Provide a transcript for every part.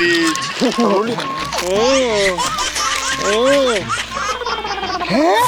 Please হ্যাঁ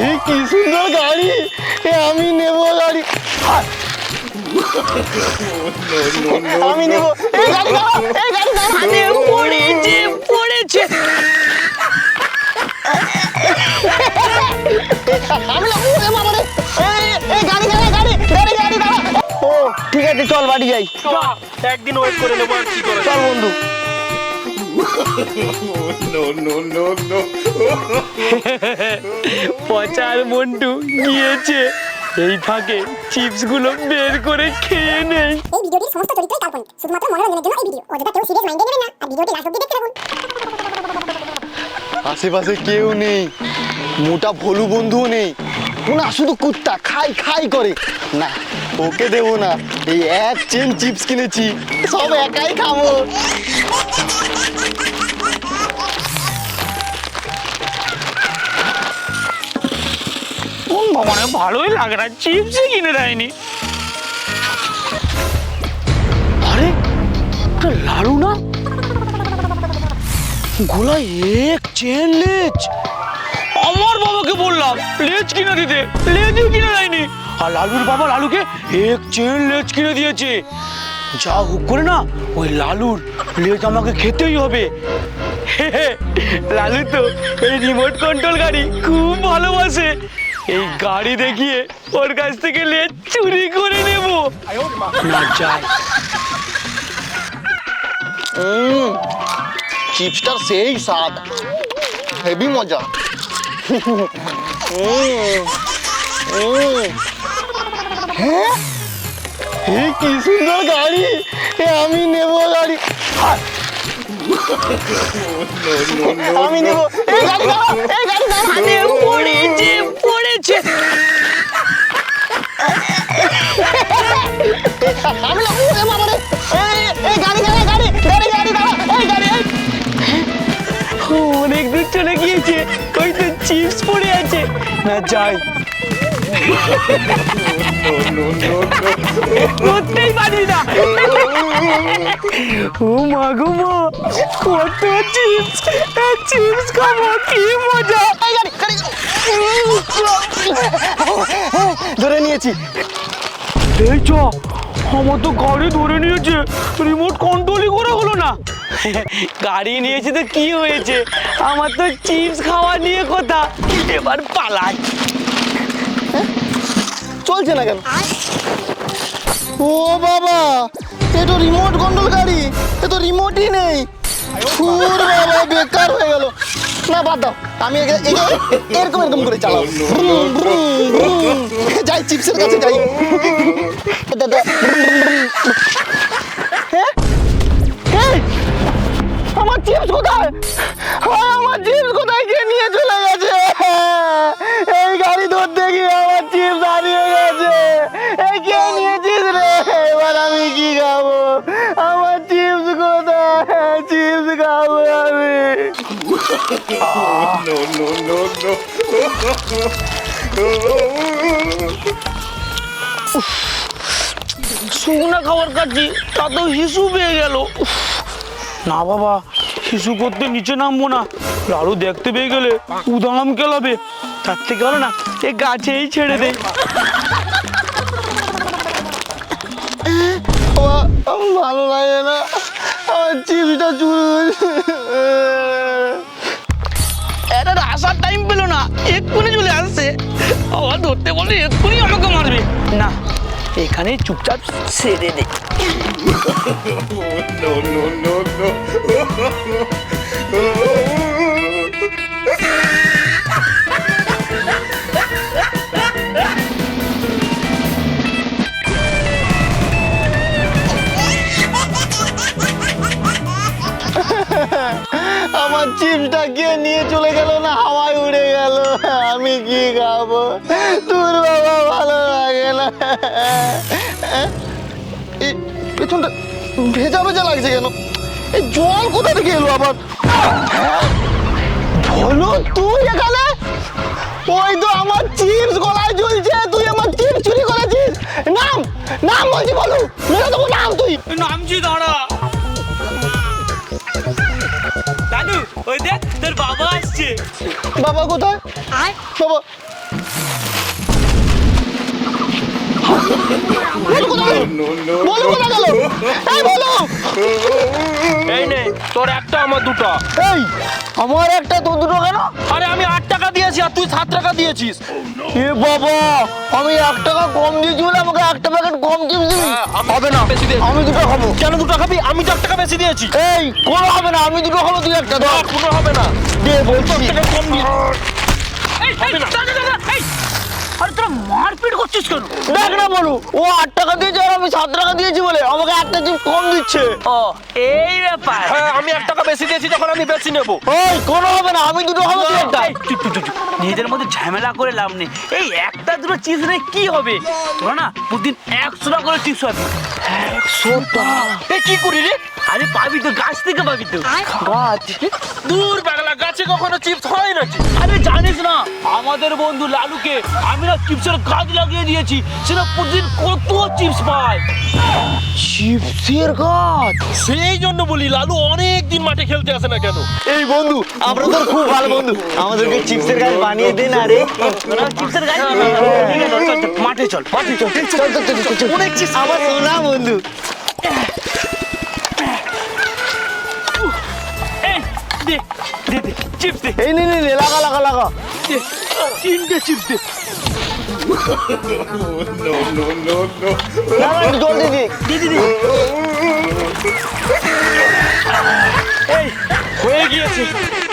এ কি সুন্দর গাড়ি এ আমি নেব গাড়ি আমি নেব এই গাড়ি পড়েছে পড়েছে আছে চল বাড়ি যাই। একদিন ওয়েট করে নেব আর কি করে চল বন্ধু। নো নো নো নো পচার মন্টু গিয়েছে। এই ফাঁকে চিপসগুলো বের করে খেয়ে নেই। এই ভিডিওটির সমস্ত চরিত্রই কাল্পনিক। শুধুমাত্র মনোরঞ্জনের জন্য এই ভিডিও। অযথা কেউ সিরিয়াস মাইন্ডে নেবেন না। আর ভিডিওটি লাস্ট অব্দি দেখতে থাকুন আশেপাশে কেউ নেই। মোটা ভলু বন্ধুও নেই। না শুধু কুত্তা। খাই খাই করে। না ওকে দেবো না। এই এক চেন চিপস কিনেছি। সব একাই খাব। মানে ভালোই লাগে না। চিপসই কিনে দেয়নি। আরে লালু না? গোলা এক চেন লেজ আমার বাবাকে বললাম লেজ কিনে দিতে। লেজও কিনে দেয়নি। আর লালুর বাবা লালুকে এক চেন লেজ কিনে দিয়েছে। যা হুক করে না ওই লালুর লেজ আমাকে খেতেই হবে। লালু তো এই রিমোট কন্ট্রোল গাড়ি খুব ভালোবাসে। এই গাড়ি দেখিয়ে ওর কাছ থেকে লেজ চুরি করে নেব। না উম, চিপসটার সেই স্বাদ। হেভি মজা। উম, উম। হ্যাঁ এ কি সুন্দর গাড়ি এ আমি নেব গাড়ি হায়, আমি নেব এই গাড়ি দাও এই গাড়ি দাও আরে পড়েছে পড়েছে আমি নেব ওরে বাবা রে চলে গিয়েছে। ওই তো চিপস পড়ে আছে। না, যাই। না। মা কত চিপস চিপস কি মজা। ধরে নিয়েছি। এই চ আমার তো গাড়ি ধরে নিয়েছে। রিমোট কন্ট্রোলই করা হলো না। গাড়ি নিয়েছে তো কি হয়েছে? আমার তো চিপস খাওয়া নিয়ে কথা। এবার পালাই। চলছে না কেন? ও বাবা এ তো রিমোট কন্ট্রোল গাড়ি এ তো রিমোটই নেই। ফুর বাবা বেকার হয়ে গেল। না বাদ দাও। আমি এরকম এরকম করে ব্রুম। যাই চিপসের কাছে যাই। দাদা হ্যাঁ? আমার চিপস কোথায় কে নিয়ে চলে গেছে? এই গাড়ি ধরতে গিয়ে আমার চিপস হারিয়ে গেছে। এই কে নিয়েছিস রে? এবার আমি কি খাব? আমার চিপস কোথায়? চিপস খাব আমি। নো নো নো নো শুকনা খাবার খাচ্ছি, তাতেও হিসু পেয়ে গেল। না বাবা হিসু করতে নিচে নামবো না। লালু দেখতে পেয়ে গেলে উদাম কেলাবে। তার থেকে হলো না এ গাছেই ছেড়ে দে। ভালো লাগে না। আমার চিপসটা চুরি এটা আসার টাইম পেল না এক্ষুনি চলে আসছে। আবার ধরতে বলে এক্ষুনি আমাকে মারবে। না এখানে চুপচাপ সেরে দে। নো নো নো নো আমার চিপসটা কে নিয়ে চলে গেল না? হাওয়ায় উড়ে গেল। আমি কি খাব? তোর পেছনটা ভেজা ভেজা লাগছে কেন? এই জল কোথা থেকে এলো আবার? বলো তুই এখানে? ওই তো আমার চিপস গলায় ঝুলছে তুই আমার চিপস চুরি করেছিস। নাম নাম বলছি বলো মেরে দেবো নাম তুই। নামছি দাঁড়া। দাদু ওই দেখ তোর বাবা আসছে। বাবা কোথায়? বাবা। No, no, বলো কোথায় গেল এই বলো এই নে তোর একটা আমার দুটো এই আমার একটা তো দুটো কেন? আরে আমি আট টাকা দিয়েছি আর তুই সাত টাকা দিয়েছিস। এ বাবা আমি এক টাকা কম দিয়েছি বলে আমাকে একটা প্যাকেট কম চিপস দিবি? হবে না আমি দুটো খাব। কেন দুটো খাবি? আমি তো এক টাকা বেশি দিয়েছি। এই কোনো হবে না আমি দুটো খাব তুই একটা ধর কোনো হবে না। দে বলছি। কম দিয়ে আরে তোরা মারপিট করছিস কেন? দেখ না বলু ও আট টাকা দিয়েছে আর আমি সাত টাকা দিয়েছি বলে আমাকে একটা কম দিচ্ছে। ও এই ব্যাপার। হ্যাঁ আমি এক টাকা বেশি দিয়েছি যখন আমি বেশি নেব। ওই কোনো হবে না আমি দুটো তুই একটা। নিজেদের মধ্যে ঝামেলা করে লাভ নেই। এই একটা দুটো চিপস নেই কি হবে? তোরা না প্রতিদিন একশো টাকা করে চিপস পাবি এ কি করি রে? আরে পাবি তো গাছ থেকে পাবি তো। গাছ দূর বাংলা গাছে কখনো চিপস হয় নাকি? আরে জানিস না আমাদের বন্ধু লালুকে আমি না চিপসের গাছ লাগিয়ে দিয়েছি সেটা প্রতিদিন কত চিপস পায়। চিপসের গাছ? সেই জন্য বলি লালু অনেক দিন মাঠে খেলতে আসে না কেন? এই বন্ধু আমরা তো খুব ভালো বন্ধু। আমাদেরকে চিপসের গাছ বানিয়ে দে না রে। চিপসের গাছ আছে, চল, চল, মাঠে চল। মাঠে চল চল চল চল চল, চল অনেক চিপস আমার সোনা বন্ধু। চিপস দে। এই নে নে লাগা লাগা লাগা। তিনটে চিপস দে। এই হয়ে গিয়েছে।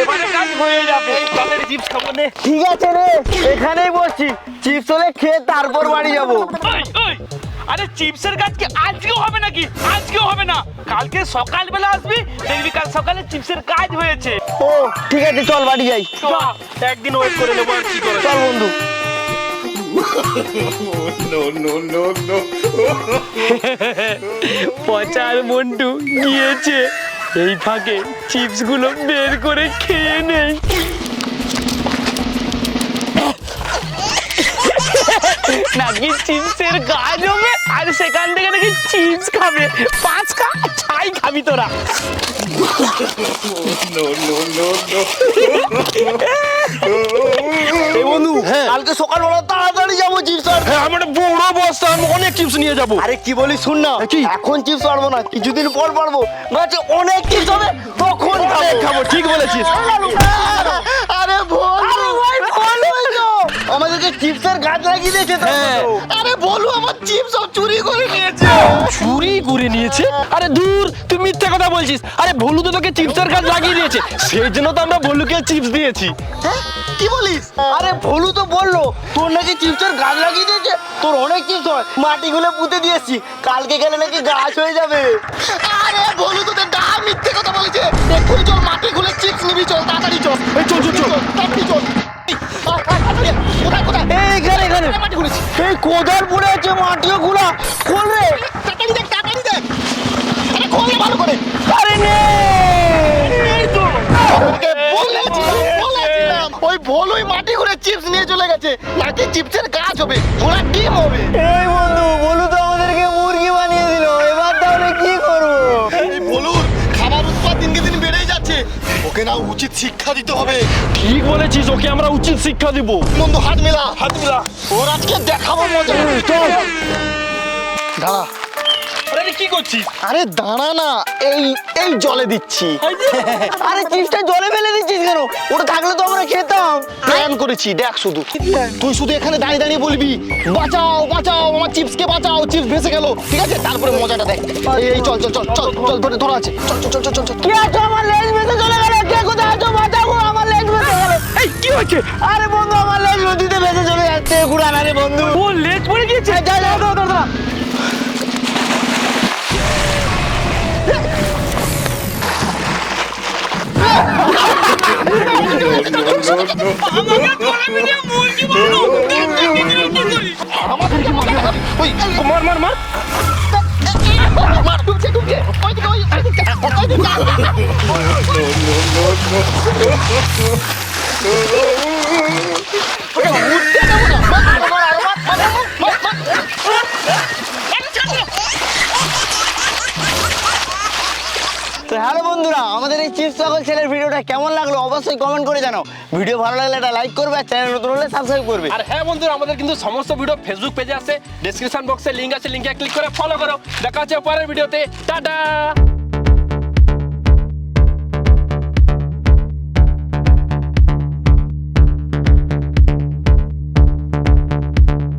এবারে কাজ হয়ে যাবে। চিপস খাব নে। ঠিক আছে রে এখানেই বসছি। চিপস হলে খেয়ে তারপর বাড়ি যাব। আরে চিপসের গাছ কি আজকেও হবে নাকি? আজকেও হবে না। কালকে সকালবেলা আসবি দেখবি কাল সকালে চিপসের কাজ হয়েছে। ও ঠিক আছে চল বাড়ি যাই। একদিন ওয়েট করে নেব আর কি করে চল বন্ধু. পচার মন্টু গিয়েছে এই ফাঁকে চিপসগুলো বের করে খেয়ে নেই। নাকি চিপসের গাছ হবে আর সেখান থেকে নাকি চিপস খাবে। পাঁচ খা ছাই খাবি তোরা। No, no, no, no. এই বন্ধু কালকে সকালবেলা তাড়াতাড়ি যাব চিপস আর হ্যাঁ আমার বড় বস্তা আমি অনেক চিপস নিয়ে যাব। আরে কি বলি শুন না। কি? এখন চিপস পারব না কিছুদিন পর পারব। গাছে অনেক চিপস হবে তখন খাব। ঠিক বলেছিস আরে বলু ভাই ফোন হয়েছো আমাদেরকে চিপসের গাছ লাগিয়ে দিয়েছে তো। হ্যাঁ। আরে বলু আমার চিপস সব চুরি করে নিয়েছে। চুরি করে নিয়েছে? আরে দূর তুই মিথ্যা কথা বলছিস। আরে ভলু তো তোকে চিপসের গাছ লাগিয়ে দিয়েছে। সেই জন্য তো আমরা ভলুকে চিপস দিয়েছি। হ্যাঁ? কি বলিস? আরে ভলু তো বলল তোর নাকি চিপসের গাছ লাগিয়ে দিয়েছে? তোর অনেক চিপস হয়। মাটিগুলো পুঁতে দিয়েছি কালকে গেলে নাকি গাছ হয়ে যাবে। আরে ভলু তোদের ডা মিথ্যে কথা বলেছে। এক্ষুনি চল মাটি খুলে চিপস নিবি চল তাড়াতাড়ি চল। চল চল চল। তাড়াতাড়ি চল। মাটি কোদাল পড়ে আছে করে ওই ভোল ওই মাটি ঘুরে চিপস নিয়ে চলে গেছে নাকি চিপসের কাজ হবে ঘোড়া ডিম হবে ওকে না উচিত শিক্ষা দিতে হবে। ঠিক বলেছিস ওকে আমরা উচিত শিক্ষা দিব। বন্ধু হাত মেলা। হাত মেলা। ওর আজকে দেখাবো মজা। দাঁড়া। আরে কি করছিস? আরে দাঁড়া না এই এই জলে দিচ্ছি। আরে চিপসটা জলে ফেলে দিচ্ছিস কেন? ওটা থাকলে তো আমরা খেতাম। প্ল্যান করেছি দেখ শুধু। তুই শুধু এখানে দাঁড়িয়ে দাঁড়িয়ে বলবি বাঁচাও বাঁচাও আমার চিপসকে বাঁচাও চিপস ভেসে গেল ঠিক আছে? তারপরে মজাটা দেখ। এই এই চল চল চল চল চল ধরে ধরা আছে। চল চল চল চল চল কি আছো? আমার লেজ ভেসে চলে গেল। কে কোথায় আছো? বাঁচাও গো, আমার লেজ ভেসে গেল। এই কি হচ্ছে আরে বন্ধু আমার লেজ নদীতে ভেসে চলে যাচ্ছে গুড়া না রে বন্ধু। ও লেজ পড়ে গিয়েছে? যা যা দাঁড়া দাঁড়া ওই মার মার মার। মার no, no, no, দিকে বন্ধুরা, আমাদের এই চিপস সকল ছেলের ভিডিওটা কেমন লাগল অবশ্যই কমেন্ট করে জানাও। ভিডিও ভালো লাগলে একটা লাইক করবে আর চ্যানেল নতুন হলে সাবস্ক্রাইব করবে। আর হ্যাঁ বন্ধুরা, আমাদের কিন্তু সমস্ত ভিডিও ফেসবুক পেজে আছে ডেসক্রিপশন বক্সে লিঙ্ক আছে লিঙ্কে ক্লিক করে ফলো করো। দেখা হচ্ছে পরের ভিডিওতে টাটা!